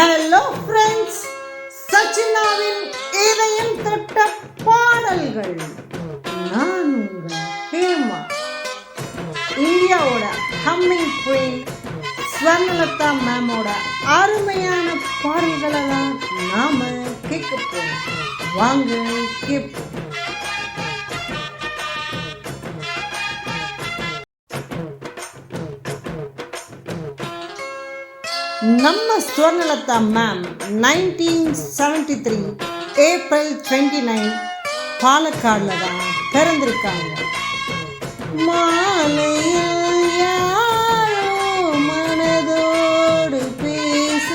Hello friends சச்சினாவின் இதயம் தொட்ட பாடல்கள். நான் உங்கள் ஹேமா. இந்தியாவோட ஹம்மிங் குயின் ஸ்வர்ணலதா மேமோட அருமையான பாடல்களை தான் நாம கேட்க போகிறோம் வாங்க கேட்போம். நம்ம Swarnalatha ma'am nineteen seventy three April twenty nine பாலக்காடில் தான் பிறந்திருக்காங்க. மாலையில் யாரோ மனதோடு பேச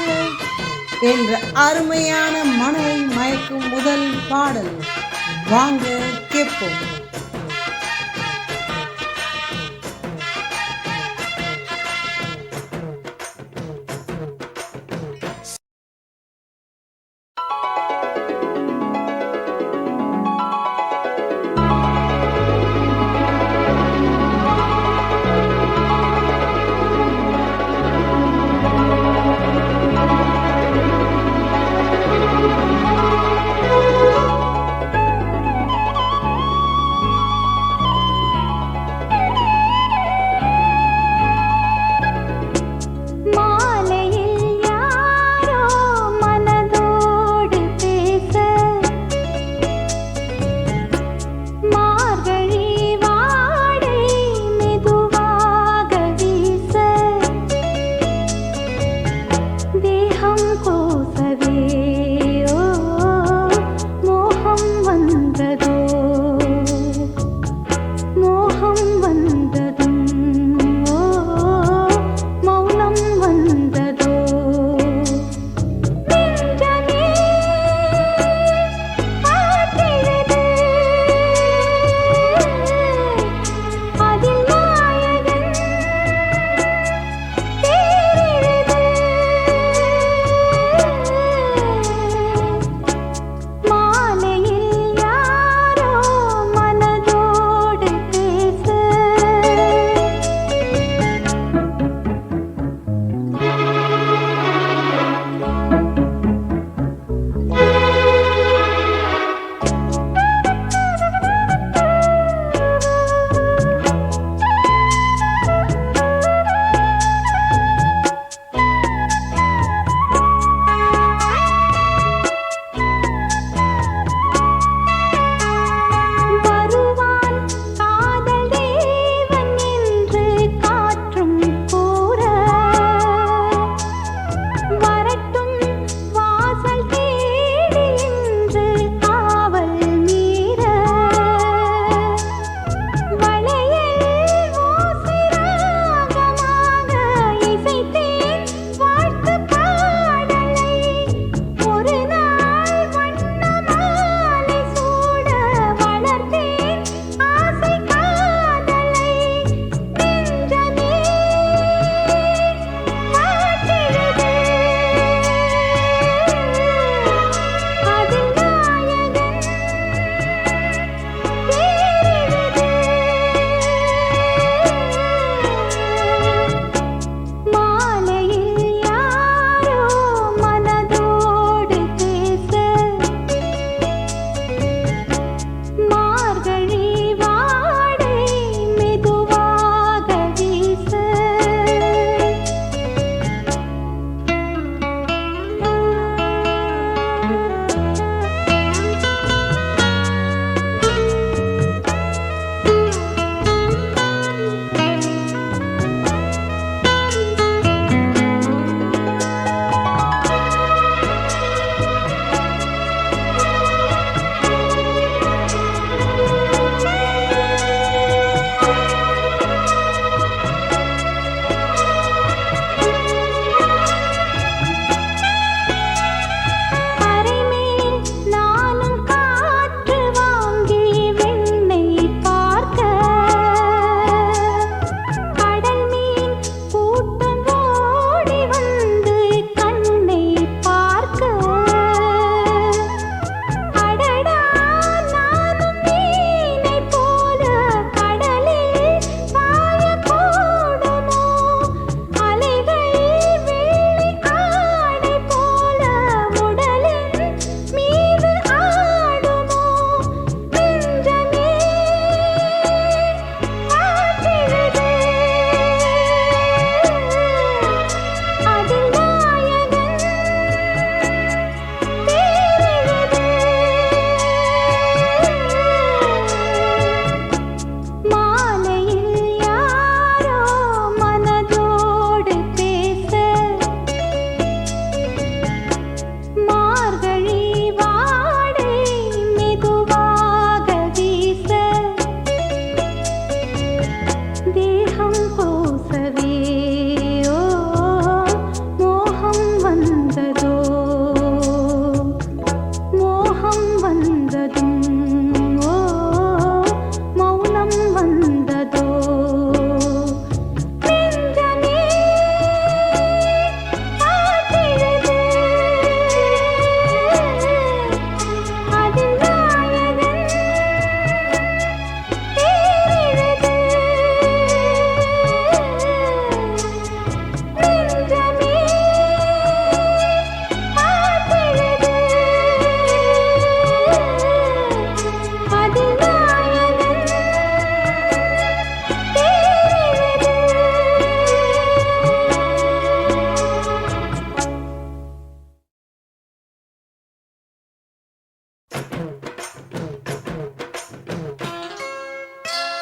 என்ற அருமையான மனதை மயக்கும் முதல் பாடல். வாங்க கேட்போம்.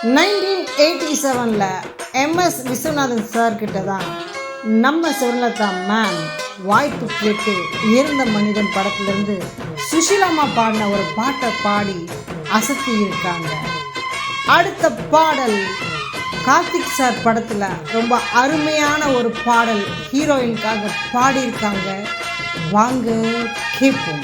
நைன்டீன் எயிட்டி செவனில் எம்எஸ் விஸ்வநாதன் சார்கிட்ட தான் நம்ம சுவர்ணலதா மேம் வாய்ப்பு கேட்டு இருந்த மனிதன் படத்துலேருந்து சுஷிலாமா பாடின ஒரு பாட்டை பாடி அசத்தி இருக்காங்க அடுத்த பாடல் கார்த்திக் சார் படத்தில் ரொம்ப அருமையான ஒரு பாடல் ஹீரோயினுக்காக பாடியிருக்காங்க. வாங்க கேட்போம்.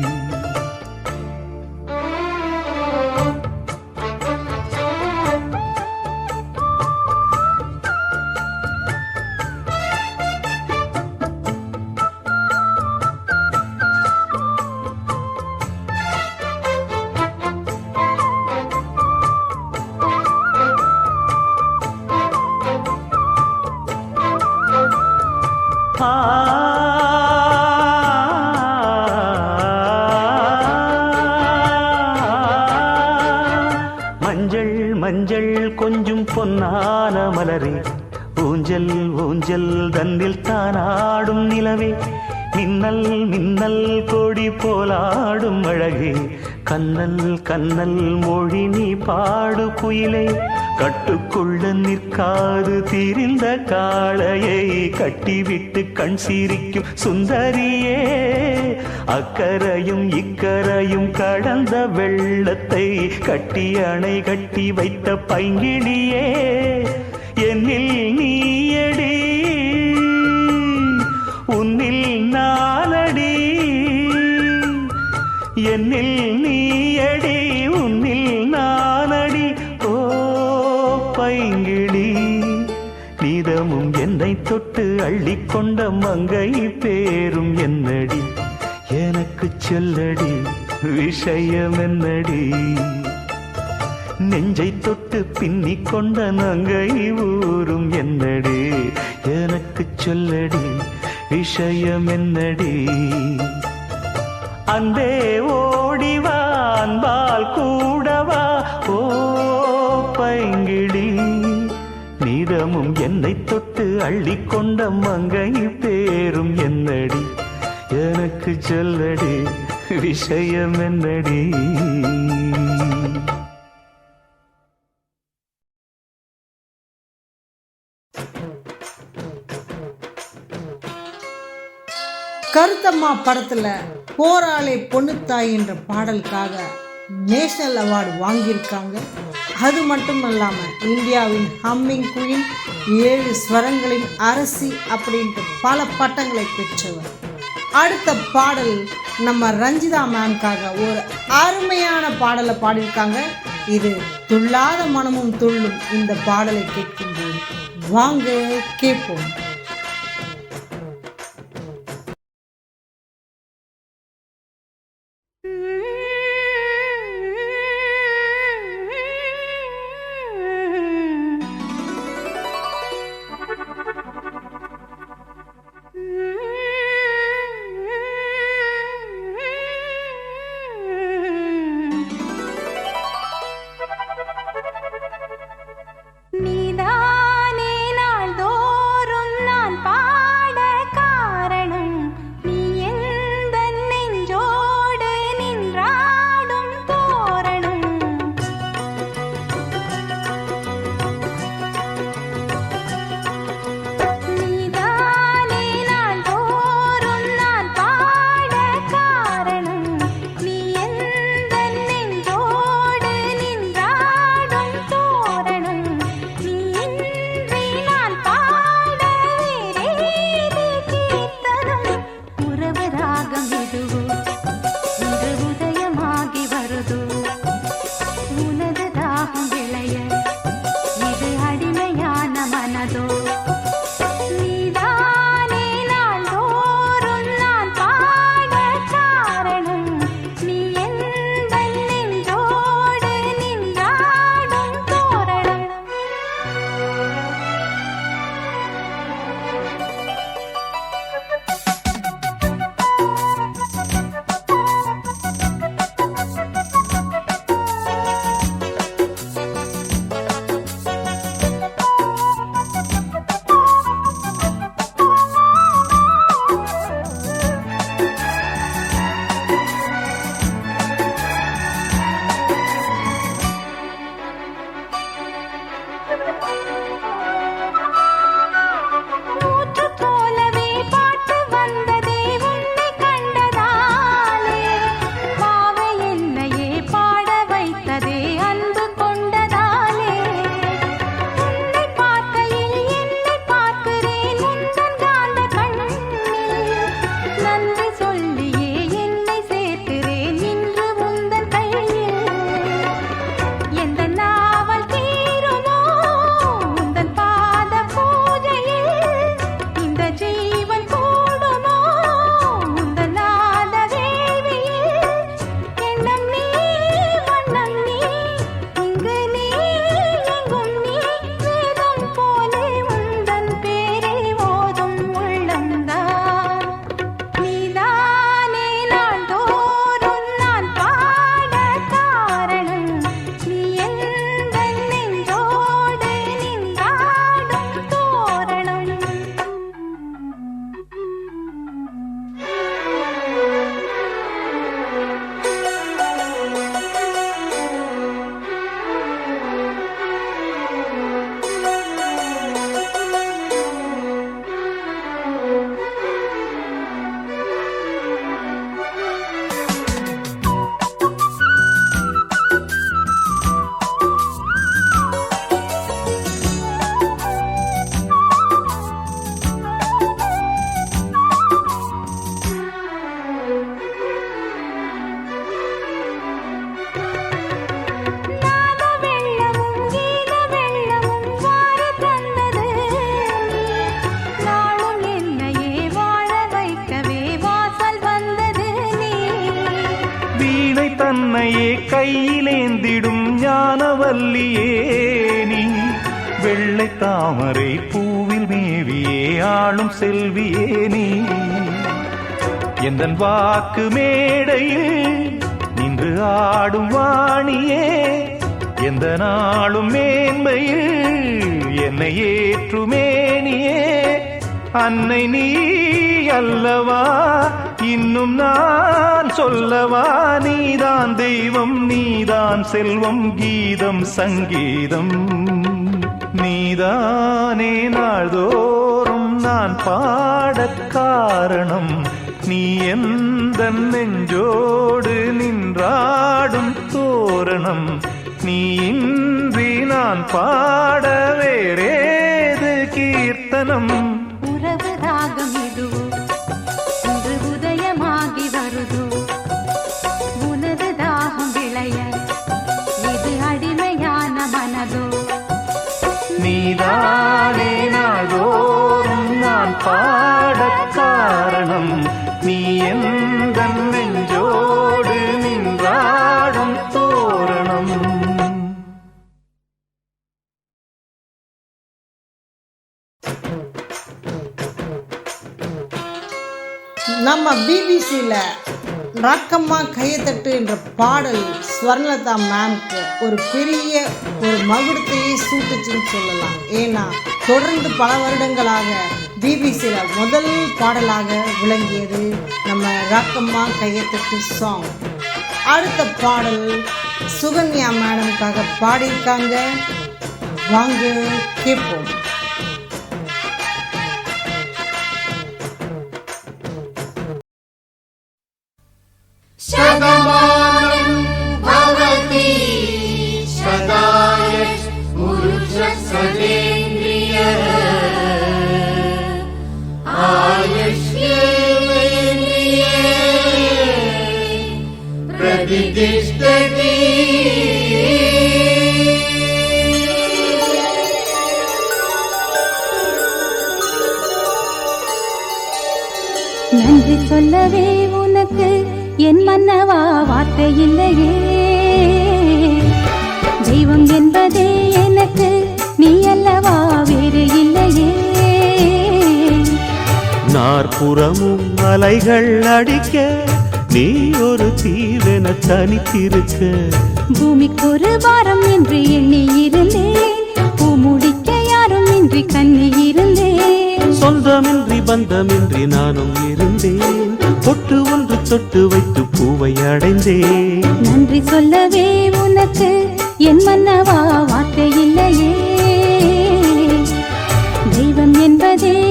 கண்ணல் கண்ணல் மொழி நீ பாடு குயிலை. கட்டுக்குள்ள நிற்காது திரிந்த காளையை கட்டிவிட்டு கண் சிரிக்கும் சுந்தரியே. அக்கரையும் இக்கரையும் கடந்த வெள்ளத்தை கட்டி அணை கட்டி வைத்த பைங்கிழியே என்னில் நீயடி உன்னில் நானடி. என்னில் என்னை தொட்டு அள்ளிக்கொண்ட மங்கை பேரும் என்னடி? எனக்கு சொல்லடி விஷயம் என்னடி நெஞ்சை தொட்டு பின்னி கொண்ட நங்கை ஊரும் என்னடி? எனக்கு சொல்லடி விஷயம் என்னடி அன்பே ஓடிவான் பால் கூட நீதமும் என்னை தொட்டு அள்ளிக்கொண்ட மங்கை பேரும் என்னடி? எனக்கு சொல்லடி விஷயம் என்னடி? கருத்தம்மா படத்தில் போராளே பொண்ணுத்தாய் என்ற பாடலுக்காக நேஷனல் அவார்டு வாங்கியிருக்காங்க. அது மட்டும் இல்லாமல் இந்தியாவின் ஹம்மிங் குயின் ஏழு ஸ்வரங்களின் அரசி அப்படின்ட்டு பல பட்டங்களை பெற்றவர். அடுத்த பாடல் நம்ம ரஞ்சிதா மேம்காக ஒரு அருமையான பாடலை பாடியிருக்காங்க. இது துள்ளாத மனமும் துள்ளும் இந்த பாடலை கேட்கும்போது வாங்க கேட்போம். தாமரை பூவில் மேவியே ஆளும் செல்வியே நீ. எந்த வாக்கு மேடையில் நின்று ஆடும் வாணியே எந்த நாளும் மேன்மையில் என்னை ஏற்றுமேனியே அன்னை நீ அல்லவா இன்னும் நான் சொல்லவா? நீதான் தெய்வம் நீதான் செல்வம் கீதம் சங்கீதம். நீதானே நாள்தோறும் நான் பாடக் காரணம். நீ எந்த நெஞ்சோடு நின்றாடும் தோரணம். நீ இன்றி நான் பாட வேறேது கீர்த்தனம். ராக்கம்மா கையத்தட்டு என்ற பாடல் ஸ்வர்ணலதா மேம்க்கு ஒரு பெரிய ஒரு மகுடத்தையே சூட்டுச்சுன்னு சொல்லலாம். ஏன்னா தொடர்ந்து பல வருடங்களாக பிபிசியில் முதல் பாடலாக விளங்கியது நம்ம ராக்கம்மா கையத்தட்டு சாங் அடுத்த பாடல் சுகன்யா மேடம்காக பாடியிருக்காங்க. வாங்க கேட்போம். शतमानं भवति शताय पुरुषसदेन्द्रिय आयुष्येन्द्रिये प्रतिष्ठति நன்றி சொல்லவே உனக்கு என் மன்னவா வார்த்தை இல்லையே. தெய்வம் என்பதே எனக்கு நீ அல்லவா வேறு இல்லையே. நாற்புறமும் அலைகள் அடிக்க நீ ஒரு தீவென தனித்திருக்க பூமிக்கு ஒரு வாரம் என்று எண்ணி இருந்தேன். பூ முடிக்க யாரும் இன்றி கண்ணி இருந்தேன். சொந்தமின்றி பந்தமின்றி நானும் இருந்தேன். பொட்டு ஒன்று தொட்டு வைத்து பூவை அடைந்தேன். நன்றி சொல்லவே உனக்கு என் மன்னவா வார்த்தை இல்லையே. தெய்வம் என்பதே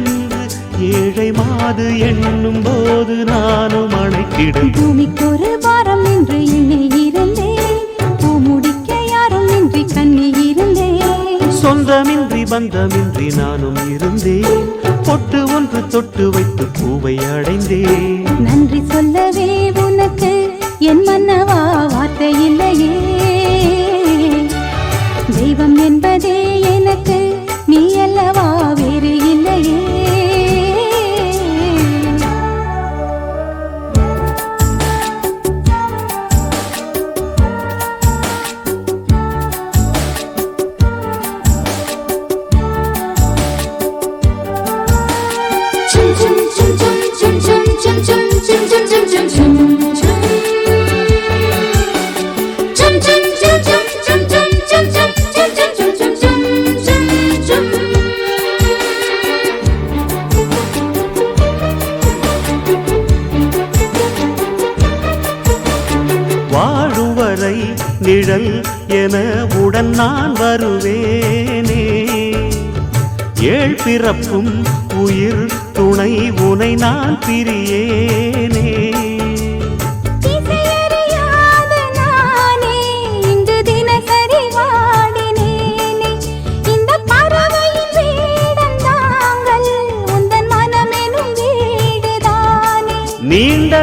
ஏழை மாது எண்ணும் போது நானும் அணைக்கிடும் பூமிக்கு ஒரு வாரம் என்று எண்ணி இருந்தேன் பூ முடிக்க யாரும் இன்றி கண்ணி இருந்தேன் சொந்தமின்றி பந்தமின்றி நானும் இருந்தேன் பொட்டு ஒன்று தொட்டு வைத்து பூவை அடைந்தேன் நன்றி சொல்லவே உனக்கு என் மன்னவா வார்த்தை இல்லையே.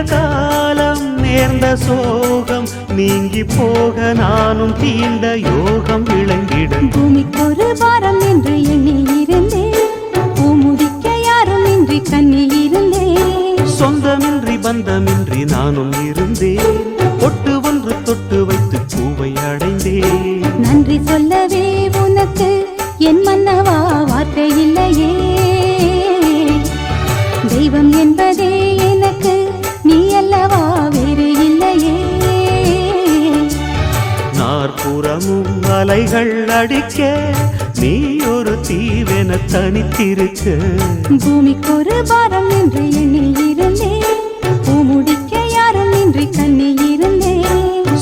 காலம் நேர்ந்த சோகம் நீங்கி போக நானும் தீண்ட யோகம் விளங்கிட பூமிக்கொரு பாரம் என்று எண்ணி இருந்தேன் பூமுடிக்க யாரும் இன்றி கண்ணி இருந்தேன் சொந்தமின்றி பந்தமின்றி நானும் இருந்தேன் ஒட்டு ஒன்று தொட்டு வைத்து பூவை அடைந்தேன் நன்றி சொல்லவே உனக்கு என் மன்னவா வார்த்தை இல்லையே. தெய்வம் என்பதே நாற்புறமும் அலைகள் அடிக்க நீ ஒரு தீவென தனித்திருக்க. பூமிக்கொரு பாரம் என்று எண்ணி இருந்தேன் பூமுடிக்க யாரும் இன்றி கண்ணி இருந்தேன்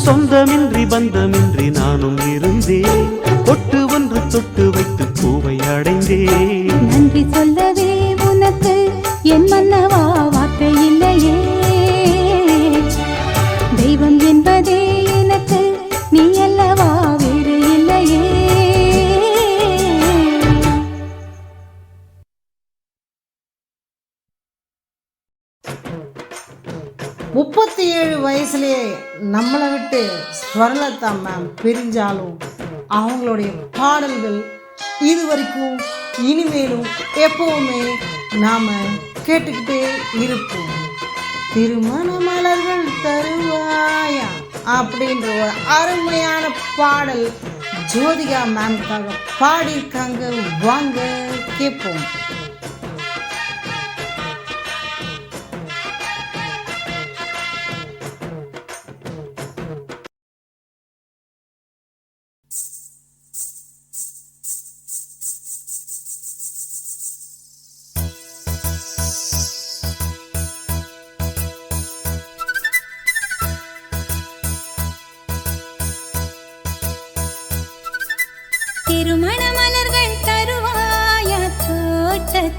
சொந்தமின்றி பந்தமின்றி நானும் இருந்தேன் பிரிஞ்சாலும் அவங்களுடைய பாடல்கள் இது வரைக்கும் இனிமேலும் எப்பவுமே நாம் கேட்டுக்கிட்டே இருப்போம். திருமண மலர்கள் தருவாயா? அப்படின்ற ஒரு அருமையான பாடல் ஜோதிகா மேம்காக பாடியிருக்காங்க. வாங்க கேட்போம்.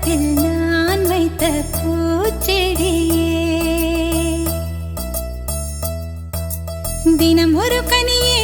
தோட்டத்தில் நான் வைத்த பூச்செடியே. தினம் ஒரு கனியை